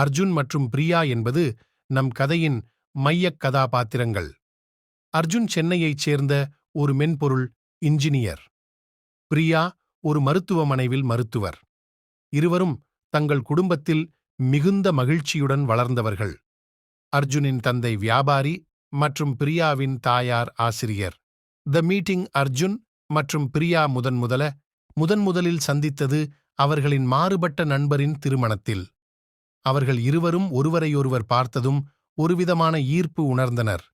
அர்ஜுன் மற்றும் பிரியா என்பது நம் கதையின் மையக் கதாபாத்திரங்கள். அர்ஜுன் சென்னையைச் சேர்ந்த ஒரு மென்பொருள் இன்ஜினியர். பிரியா ஒரு மருத்துவமனைவில் மருத்துவர். இருவரும் தங்கள் குடும்பத்தில் மிகுந்த மகிழ்ச்சியுடன் வளர்ந்தவர்கள். அர்ஜுனின் தந்தை வியாபாரி மற்றும் பிரியாவின் தாயார் ஆசிரியர். த மீட்டிங் அர்ஜுன் மற்றும் பிரியா முதன் முதல முதன் முதலில் சந்தித்தது அவர்களின் மாறுபட்ட நண்பரின் திருமணத்தில். அவர்கள் இருவரும் ஒருவரையொருவர் பார்த்ததும் ஒருவிதமான ஈர்ப்பு உணர்ந்தனர்.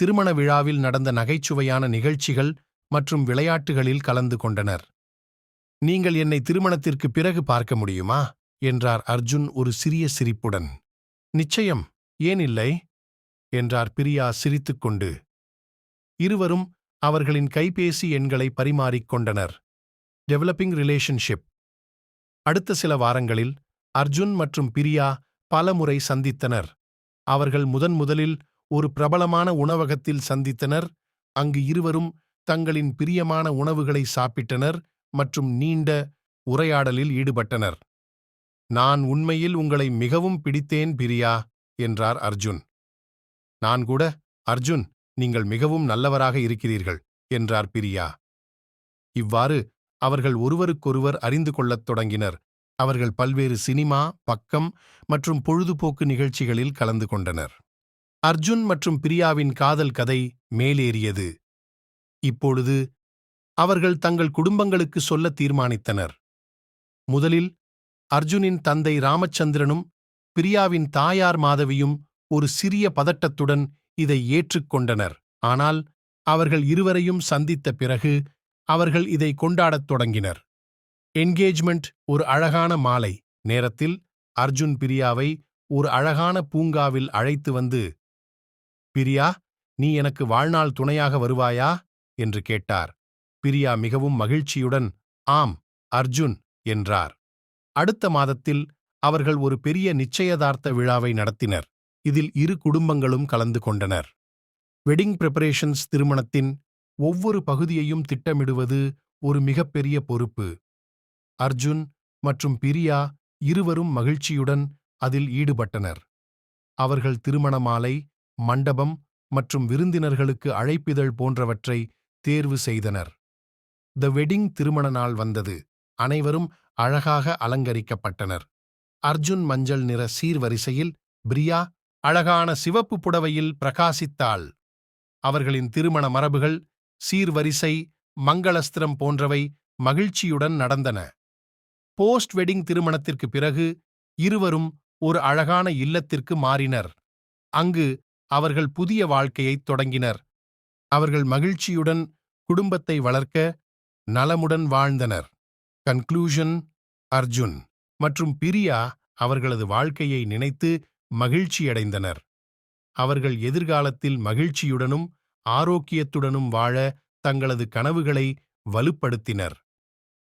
திருமண விழாவில் நடந்த நகைச்சுவையான நிகழ்ச்சிகள் மற்றும் விளையாட்டுகளில் கலந்து கொண்டனர். நீங்கள் என்னை திருமணத்திற்கு பிறகு பார்க்க முடியுமா? என்றார் அர்ஜுன் ஒரு சிறிய சிரிப்புடன். நிச்சயம். ஏன் இல்லை? என்றார் பிரியா சிரித்துக்கொண்டு. இருவரும் அவர்களின் கைபேசி எண்களை பரிமாறிக்கொண்டனர் டெவலப்பிங் ரிலேஷன்ஷிப் அடுத்த சில வாரங்களில் அர்ஜுன் மற்றும் பிரியா பலமுறை சந்தித்தனர். அவர்கள் முதன் முதலில் ஒரு பிரபலமான உணவகத்தில் சந்தித்தனர். அங்கு இருவரும் தங்களின் பிரியமான உணவுகளை சாப்பிட்டனர் மற்றும் நீண்ட உரையாடலில் ஈடுபட்டனர். நான் உண்மையில் உங்களை மிகவும் பிடித்தேன் பிரியா என்றார் அர்ஜுன். நான் கூட அர்ஜுன் நீங்கள் மிகவும் நல்லவராக இருக்கிறீர்கள் என்றார் பிரியா. இவ்வாறு அவர்கள் ஒருவருக்கொருவர் அறிந்து கொள்ளத் தொடங்கினர். அவர்கள் பல்வேறு சினிமா பக்கம் மற்றும் பொழுதுபோக்கு நிகழ்ச்சிகளில் கலந்து கொண்டனர். அர்ஜுன் மற்றும் பிரியாவின் காதல் கதை மேலேறியது. இப்பொழுது அவர்கள் தங்கள் குடும்பங்களுக்கு சொல்ல தீர்மானித்தனர். முதலில் அர்ஜுனின் தந்தை ராமச்சந்திரனும் பிரியாவின் தாயார் மாதவியும் ஒரு சிறிய பதட்டத்துடன் இதை ஏற்றுக்கொண்டனர் ஆனால் அவர்கள் இருவரையும் சந்தித்த பிறகு அவர்கள் இதை கொண்டாடத் தொடங்கினர். என்கேஜ்மெண்ட் ஒரு அழகான மாலை. நேரத்தில் அர்ஜுன் பிரியாவை ஒரு அழகான பூங்காவில் அழைத்து வந்து பிரியா நீ எனக்கு வாழ்நாள் துணையாக வருவாயா? என்று கேட்டார். பிரியா மிகவும் மகிழ்ச்சியுடன் ஆம் அர்ஜுன் என்றார். அடுத்த மாதத்தில் அவர்கள் ஒரு பெரிய நிச்சயதார்த்த விழாவை நடத்தினர். இதில் இரு குடும்பங்களும் கலந்து கொண்டனர். வெட்டிங் பிரிப்பரேஷன்ஸ் திருமணத்தின் ஒவ்வொரு பகுதியையும் திட்டமிடுவது ஒரு மிகப்பெரிய பொறுப்பு. அர்ஜுன் மற்றும் பிரியா இருவரும் மகிழ்ச்சியுடன் அதில் ஈடுபட்டனர். அவர்கள் திருமண மாலை மண்டபம் மற்றும் விருந்தினர்களுக்கு அழைப்பிதழ் போன்றவற்றை தேர்வு செய்தனர். த வெட்டிங் திருமண நாள் வந்தது. அனைவரும் அழகாக அலங்கரிக்கப்பட்டனர். அர்ஜுன் மஞ்சள் நிற சீர்வரிசையில் பிரியா அழகான சிவப்பு புடவையில் பிரகாசித்தாள். அவர்களின் திருமண மரபுகள் சீர்வரிசை மங்களஸ்திரம் போன்றவை மகிழ்ச்சியுடன் நடந்தன. போஸ்ட் வெட்டிங் திருமணத்திற்கு பிறகு இருவரும் ஒரு அழகான இல்லத்திற்கு மாறினர். அங்கு அவர்கள் புதிய வாழ்க்கையைத் தொடங்கினர். அவர்கள் மகிழ்ச்சியுடன் குடும்பத்தை வளர்க்க நலமுடன் வாழ்ந்தனர். கன்க்ளூஷன் அர்ஜுன் மற்றும் பிரியா அவர்களது வாழ்க்கையை நினைத்து மகிழ்ச்சியடைந்தனர். அவர்கள் எதிர்காலத்தில் மகிழ்ச்சியுடனும் ஆரோக்கியத்துடனும் வாழ தங்களது கனவுகளை வலுப்படுத்தினர்.